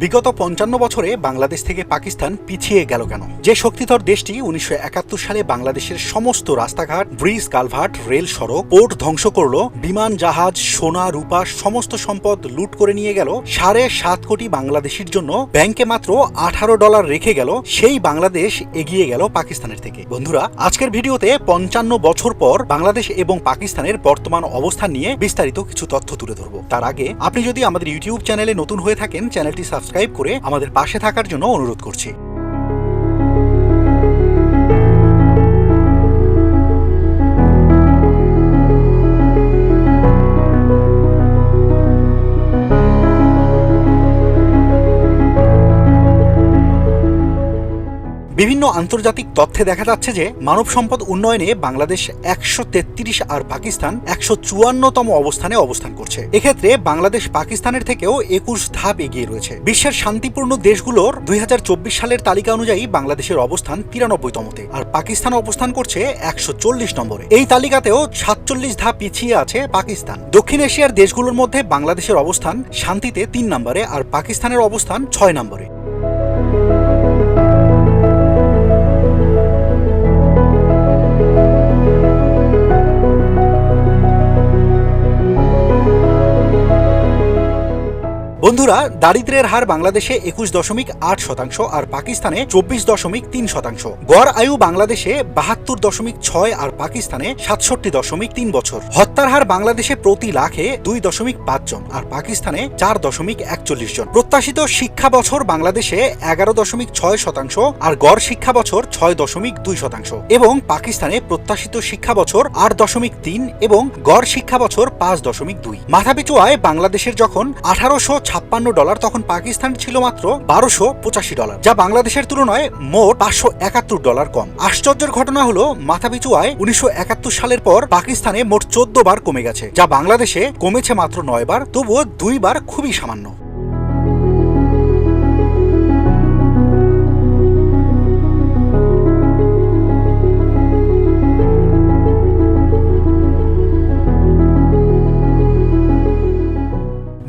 বিগত পঞ্চান্ন বছরে বাংলাদেশ থেকে পাকিস্তান পিছিয়ে গেল কেন? যে শক্তিধর দেশটি উনিশশো একাত্তর সালে বাংলাদেশের সমস্ত রাস্তাঘাট, ব্রিজ, কালভার্ট, রেল সড়ক, পোর্ট ধ্বংস করল, বিমান, জাহাজ, সোনা, রূপা, সমস্ত সম্পদ লুট করে নিয়ে গেল, সাড়ে সাত কোটি বাংলাদেশির জন্য ব্যাংকে মাত্র আঠারো ডলার রেখে গেল, সেই বাংলাদেশ এগিয়ে গেল পাকিস্তানের থেকে। বন্ধুরা, আজকের ভিডিওতে পঞ্চান্ন বছর পর বাংলাদেশ এবং পাকিস্তানের বর্তমান অবস্থান নিয়ে বিস্তারিত কিছু তথ্য তুলে ধরবো। তার আগে, আপনি যদি আমাদের ইউটিউব চ্যানেলে নতুন হয়ে থাকেন, চ্যানেলটি সাবস্ক্রাইব করে আমাদের পাশে থাকার জন্য অনুরোধ করছি। বিভিন্ন আন্তর্জাতিক তথ্যে দেখা যাচ্ছে যে মানব সম্পদ উন্নয়নে বাংলাদেশ একশো তেত্রিশ আর পাকিস্তান একশো চুয়ান্নতম অবস্থানে অবস্থান করছে। এক্ষেত্রে বাংলাদেশ পাকিস্তানের থেকেও একুশ ধাপ এগিয়ে রয়েছে। বিশ্বের শান্তিপূর্ণ দেশগুলোর দুই হাজার চব্বিশ সালের তালিকা অনুযায়ী বাংলাদেশের অবস্থান তিরানব্বইতমতে, আর পাকিস্তান অবস্থান করছে একশো চল্লিশ নম্বরে। এই তালিকাতেও সাতচল্লিশ ধাপ পিছিয়ে আছে পাকিস্তান। দক্ষিণ এশিয়ার দেশগুলোর মধ্যে বাংলাদেশের অবস্থান শান্তিতে তিন নম্বরে আর পাকিস্তানের অবস্থান ছয় নম্বরে। বন্ধুরা দারিদ্র্যের হার বাংলাদেশে একুশ দশমিক আট শতাংশ আর পাকিস্তানে চব্বিশ দশমিক তিন শতাংশ। গড় আয়ু বাংলাদেশে বাহাত্তর দশমিক ছয় আর পাকিস্তানে সাতষট্টি দশমিক তিন বছর। হত্যার হার বাংলাদেশে প্রতি লাখে দুই দশমিক পাঁচ জন আর পাকিস্তানে চার দশমিক একচল্লিশ জন। প্রত্যাশিত শিক্ষা বছর বাংলাদেশে এগারো দশমিক ছয় শতাংশ আর গড় শিক্ষা বছর ছয় দশমিক দুই শতাংশ এবং পাকিস্তানে প্রত্যাশিত শিক্ষা বছর আট দশমিক তিন এবং গড় শিক্ষা বছর পাঁচ দশমিক দুই। মাথাপিছু আয় বাংলাদেশের যখন আঠারোশো ছাপ্পান্ন ডলার তখন পাকিস্তান ছিল মাত্র বারোশো পঁচাশি ডলার, যা বাংলাদেশের তুলনায় মোট পাঁচশো একাত্তর ডলার কম। আশ্চর্যের ঘটনা হলো মাথাপিছু আয় উনিশশো একাত্তর সালের পর পাকিস্তানে মোট চোদ্দ বার কমে গেছে, যা বাংলাদেশে কমেছে মাত্র নয় বার, তবুও দুইবার খুবই সামান্য।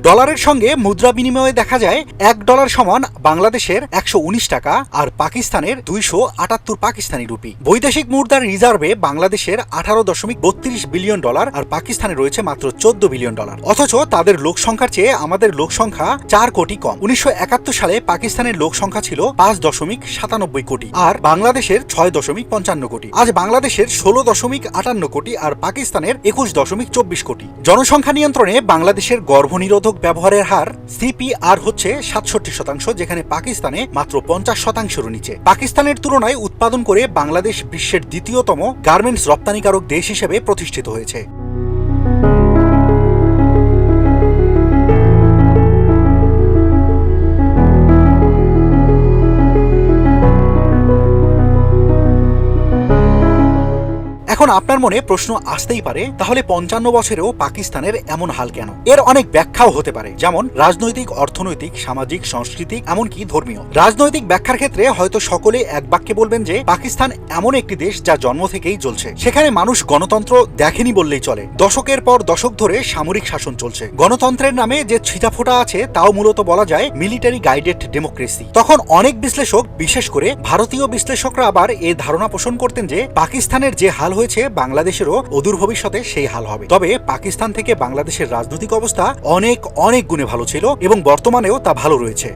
ডলারের সঙ্গে মুদ্রা বিনিময়ে দেখা যায় এক ডলার সমান বাংলাদেশের একশো উনিশ টাকা আর পাকিস্তানের দুইশো আটাত্তর পাকিস্তানি রুপি। বৈদেশিক মুদ্রার রিজার্ভে বাংলাদেশের আঠারো দশমিক বত্রিশ বিলিয়ন ডলার আর পাকিস্তানে রয়েছে মাত্র চোদ্দ বিলিয়ন ডলার। অথচ তাদের লোক সংখ্যার চেয়ে আমাদের লোক সংখ্যা চার কোটি কম। উনিশশো একাত্তর সালে পাকিস্তানের লোক সংখ্যা ছিল পাঁচ দশমিক সাতানব্বই কোটি আর বাংলাদেশের ছয় দশমিক পঞ্চান্ন কোটি। আজ বাংলাদেশের ষোলো দশমিক আটান্ন কোটি আর পাকিস্তানের একুশ দশমিক চব্বিশ কোটি। জনসংখ্যা নিয়ন্ত্রণে বাংলাদেশের গর্ভনিরোধক ব্যবহারের হার সিপিআর হচ্ছে সাতষট্টি শতাংশ, যেখানে পাকিস্তানে মাত্র পঞ্চাশ শতাংশের নিচে। পাকিস্তানের তুলনায় উৎপাদন করে বাংলাদেশ বিশ্বের দ্বিতীয়তম গার্মেন্টস রপ্তানিকারক দেশ হিসেবে প্রতিষ্ঠিত হয়েছে। আপনার মনে প্রশ্ন আসতেই পারে, তাহলে পঞ্চান্ন বছরেও পাকিস্তানের এমন হাল কেন? এর অনেক ব্যাখ্যাও হতে পারে, যেমন রাজনৈতিক, অর্থনৈতিক, সামাজিক, সাংস্কৃতিক, এমনকি ধর্মীয়। রাজনৈতিক ব্যাখ্যার ক্ষেত্রে হয়তো সকলে এক বাক্যে বলবেন যে, পাকিস্তান এমন একটি দেশ যা জন্ম থেকেই চলছে। সেখানে মানুষ গণতন্ত্র দেখেনি বললেই চলে। দশকের পর দশক ধরে সামরিক শাসন চলছে। গণতন্ত্রের নামে যে ছিটাফোটা আছে, তাও মূলত বলা যায় মিলিটারি গাইডেড ডেমোক্রেসি। তখন অনেক বিশ্লেষক, বিশেষ করে ভারতীয় বিশ্লেষকরা আবার এ ধারণা পোষণ করতেন যে, পাকিস্তানের যে হাল হয়েছে বাংলাদেশেরও অদূর ভবিষ্যতে সেই হাল হবে। তবে পাকিস্তান থেকে বাংলাদেশের রাজনৈতিক অবস্থা অনেক অনেক গুণে ভালো ছিল এবং বর্তমানেও তা ভালো রয়েছে।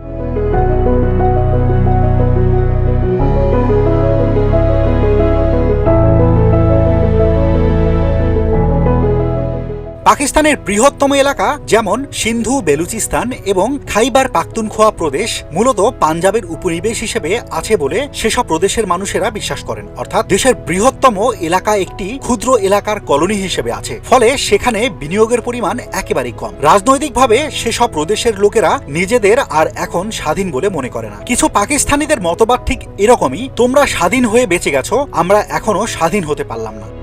পাকিস্তানের বৃহত্তম এলাকা যেমন সিন্ধু, বেলুচিস্তান এবং খাইবার পাখতুনখোয়া প্রদেশ মূলত পাঞ্জাবের উপনিবেশ হিসেবে আছে বলে সেসব প্রদেশের মানুষেরা বিশ্বাস করেন। অর্থাৎ দেশের বৃহত্তম এলাকা একটি ক্ষুদ্র এলাকার কলোনি হিসেবে আছে। ফলে সেখানে বিনিয়োগের পরিমাণ একেবারেই কম। রাজনৈতিকভাবে সেসব প্রদেশের লোকেরা নিজেদের আর এখন স্বাধীন বলে মনে করে না। কিছু পাকিস্তানিদের মতবাদ ঠিক এরকমই, তোমরা স্বাধীন হয়ে বেঁচে গেছো, আমরা এখনও স্বাধীন হতে পারলাম না।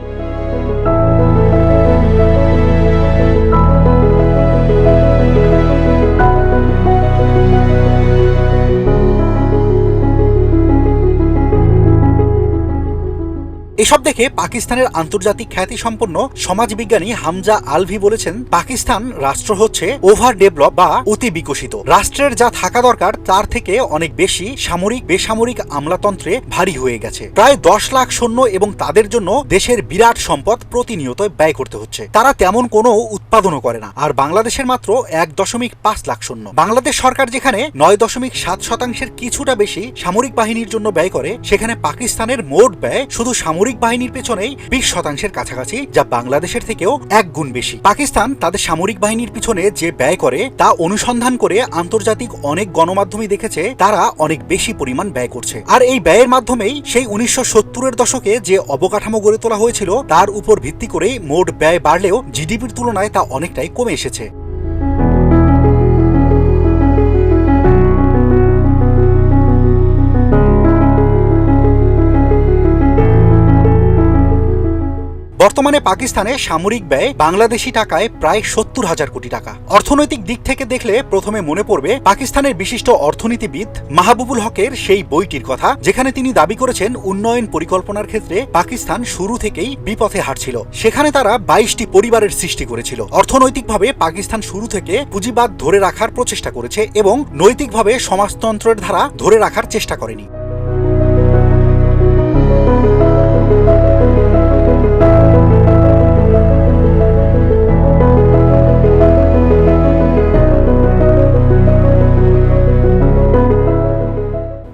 এসব দেখে পাকিস্তানের আন্তর্জাতিক খ্যাতি সম্পন্ন সমাজবিজ্ঞানী হামজা আলভি বলেছেন, পাকিস্তান রাষ্ট্র হচ্ছে ওভার ডেভেলপ বা অতি বিকশিত রাষ্ট্রের যা থাকা দরকার, তার থেকে অনেক বেশি সামরিক, বেসামরিক আমলাতন্ত্রে ভারী হয়ে গেছে। প্রায় দশ লাখ সৈন্য এবং তাদের জন্য দেশের বিরাট সম্পদ প্রতিনিয়ত ব্যয় করতে হচ্ছে। তারা তেমন কোনো উৎপাদনও করে না। আর বাংলাদেশের মাত্র এক দশমিক পাঁচ লাখ সৈন্য। বাংলাদেশ সরকার যেখানে নয় দশমিক সাত শতাংশের কিছুটা বেশি সামরিক বাহিনীর জন্য ব্যয় করে, সেখানে পাকিস্তানের মোট ব্যয় শুধু সামরিক বাহিনীর পেছনেই বিশ শতাংশের কাছাকাছি, যা বাংলাদেশের থেকেও এক গুণ বেশি। পাকিস্তান তাদের সামরিক বাহিনীর পিছনে যে ব্যয় করে, তা অনুসন্ধান করে আন্তর্জাতিক অনেক গণমাধ্যমে দেখেছে, তারা অনেক বেশি পরিমাণ ব্যয় করছে। আর এই ব্যয়ের মাধ্যমেই সেই উনিশশো সত্তরের দশকে যে অবকাঠামো গড়ে তোলা হয়েছিল, তার উপর ভিত্তি করে মোট ব্যয় বাড়লেও জিডিপির তুলনায় তা অনেকটাই কমে এসেছে। বর্তমানে পাকিস্তানে সামরিক ব্যয় বাংলাদেশি টাকায় প্রায় সত্তর হাজার কোটি টাকা। অর্থনৈতিক দিক থেকে দেখলে প্রথমে মনে পড়বে পাকিস্তানের বিশিষ্ট অর্থনীতিবিদ মাহবুবুল হকের সেই বইটির কথা, যেখানে তিনি দাবি করেছেন উন্নয়ন পরিকল্পনার ক্ষেত্রে পাকিস্তান শুরু থেকেই বিপথে হাঁটছিল। সেখানে তারা বাইশটি পরিবারের সৃষ্টি করেছিল। অর্থনৈতিকভাবে পাকিস্তান শুরু থেকে পুঁজিবাদ ধরে রাখার প্রচেষ্টা করেছে এবং নৈতিকভাবে সমাজতন্ত্রের ধারা ধরে রাখার চেষ্টা করেনি।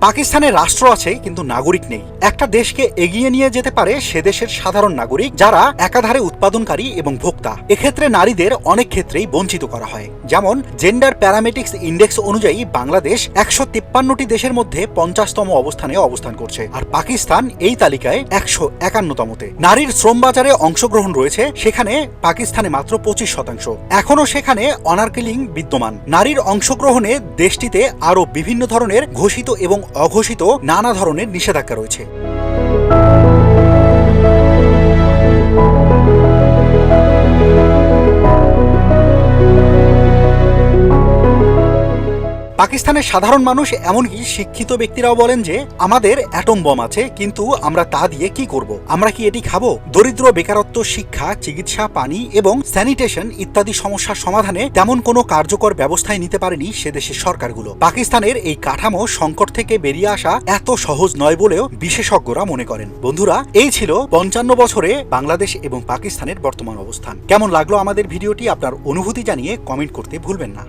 পাকিস্তানের রাষ্ট্র আছে, কিন্তু নাগরিক নেই। একটা দেশকে এগিয়ে নিয়ে যেতে পারে সে দেশের সাধারণ নাগরিক যারা একাধারে উৎপাদনকারী এবং ভোক্তা। এক্ষেত্রে নারীদের অনেক ক্ষেত্রেই বঞ্চিত করা হয়। যেমন জেন্ডার প্যারামেটিক্স ইন্ডেক্স অনুযায়ী বাংলাদেশ একশো তিপ্পান্নটি দেশের মধ্যে পঞ্চাশতম অবস্থানে অবস্থান করছে, আর পাকিস্তান এই তালিকায় একশো একান্নতমতে। নারীর শ্রম বাজারে অংশগ্রহণ রয়েছে, সেখানে পাকিস্তানে মাত্র পঁচিশ শতাংশ। এখনও সেখানে অনার্কেলিং বিদ্যমান। নারীর অংশগ্রহণে দেশটিতে আরও বিভিন্ন ধরনের ঘোষিত এবং অঘোষিত নানা ধরনের নিষেধাজ্ঞা রয়েছে। পাকিস্তানের সাধারণ মানুষ এমনকি শিক্ষিত ব্যক্তিরাও বলেন যে, আমাদের অ্যাটম বম আছে, কিন্তু আমরা তা দিয়ে কি করব? আমরা কি এটি খাব? দরিদ্র বেকারত্ব, শিক্ষা, চিকিৎসা, পানি এবং স্যানিটেশন ইত্যাদি সমস্যার সমাধানে তেমন কোনো কার্যকর ব্যবস্থায় নিতে পারেনি সে দেশের সরকারগুলো। পাকিস্তানের এই কাঠামো সংকট থেকে বেরিয়ে আসা এত সহজ নয় বলেও বিশেষজ্ঞরা মনে করেন। বন্ধুরা, এই ছিল পঞ্চান্ন বছরে বাংলাদেশ এবং পাকিস্তানের বর্তমান অবস্থান। কেমন লাগল আমাদের ভিডিওটি? আপনার অনুভূতি জানিয়ে কমেন্ট করতে ভুলবেন না।